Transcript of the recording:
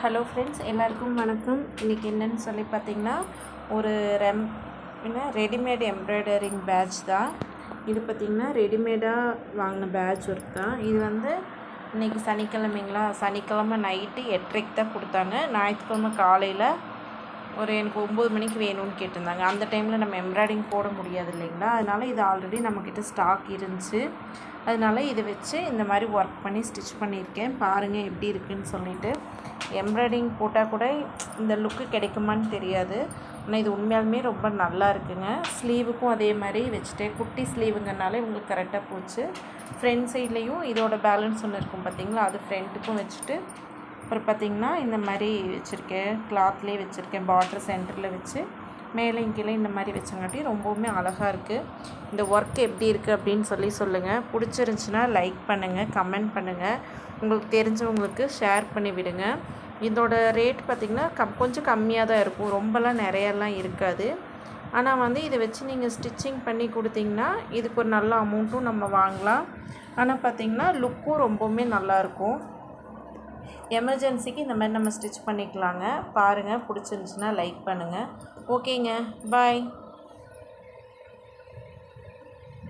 Hello friends எல்லாருக்கும் வணக்கம். இன்றைக்கி என்னென்னு சொல்லி பார்த்தீங்கன்னா ஒரு ரெம் என்ன ரெடிமேட் எம்ப்ராய்டரிங் பேட்ச் தான். இது பார்த்திங்கன்னா ரெடிமேடாக வாங்கின பேட்ச் ஒர்க் தான். இது வந்து இன்றைக்கி சனிக்கிழமைங்களா? சனிக்கிழமை நைட்டு எட்டரைக்கு தான் கொடுத்தாங்க. ஞாயிற்றுக்கிழமை காலையில் ஒரு எனக்கு ஒம்பது மணிக்கு வேணும்னு கேட்டிருந்தாங்க. அந்த டைமில் நம்ம எம்ப்ராய்டிங் போட முடியாது இல்லைங்களா? அதனால் இது ஆல்ரெடி நம்மக்கிட்ட ஸ்டாக் இருந்துச்சு. அதனால இதை வச்சு இந்த மாதிரி ஒர்க் பண்ணி ஸ்டிச் பண்ணியிருக்கேன். பாருங்கள் எப்படி இருக்குன்னு சொல்லிட்டு. எம்ப்ராய்டிங் போட்டால் கூட இந்த லுக்கு கிடைக்குமான்னு தெரியாது. ஆனால் இது உண்மையாலுமே ரொம்ப நல்லா இருக்குங்க. ஸ்லீவுக்கும் அதே மாதிரி வச்சுட்டேன். குட்டி ஸ்லீவுங்கனால இவங்களுக்கு கரெக்டாக போச்சு. ஃப்ரண்ட் சைட்லேயும் இதோட பேலன்ஸ் ஒன்று இருக்கும் பார்த்தீங்களா அது ஃப்ரண்ட்டுக்கும் வச்சுட்டு அப்புறம் பார்த்திங்கன்னா இந்த மாதிரி வச்சுருக்கேன். கிளாத்லேயே வச்சுருக்கேன். பார்டர் சென்டரில் வச்சு மேலே கீழே இந்த மாதிரி வச்சங்காட்டி ரொம்பவுமே அழகாக இருக்குது இந்த ஒர்க் எப்படி இருக்குது அப்படின்னு சொல்லி சொல்லுங்கள் பிடிச்சிருந்துச்சின்னா லைக் பண்ணுங்கள் கமெண்ட் பண்ணுங்கள் உங்களுக்கு தெரிஞ்சவங்களுக்கு ஷேர் பண்ணி விடுங்க. இதோட ரேட் பார்த்திங்கன்னா கம் கொஞ்சம் கம்மியாக தான் இருக்கும். ரொம்பலாம் நிறையலாம் இருக்காது. ஆனால் வந்து இதை வச்சு நீங்கள் ஸ்டிச்சிங் பண்ணி கொடுத்தீங்கன்னா இதுக்கு ஒரு நல்ல அமௌண்ட்டும் நம்ம வாங்கலாம். ஆனால் பார்த்திங்கன்னா லுக்கும் ரொம்பவுமே நல்லாயிருக்கும் எமர்ஜென்சிக்கு இந்த மாதிரி நம்ம ஸ்டிச் பண்ணிக்கலாங்க. பாருங்கள் பிடிச்சிருந்துச்சின்னா லைக் பண்ணுங்கள் ஓகேங்க பாய்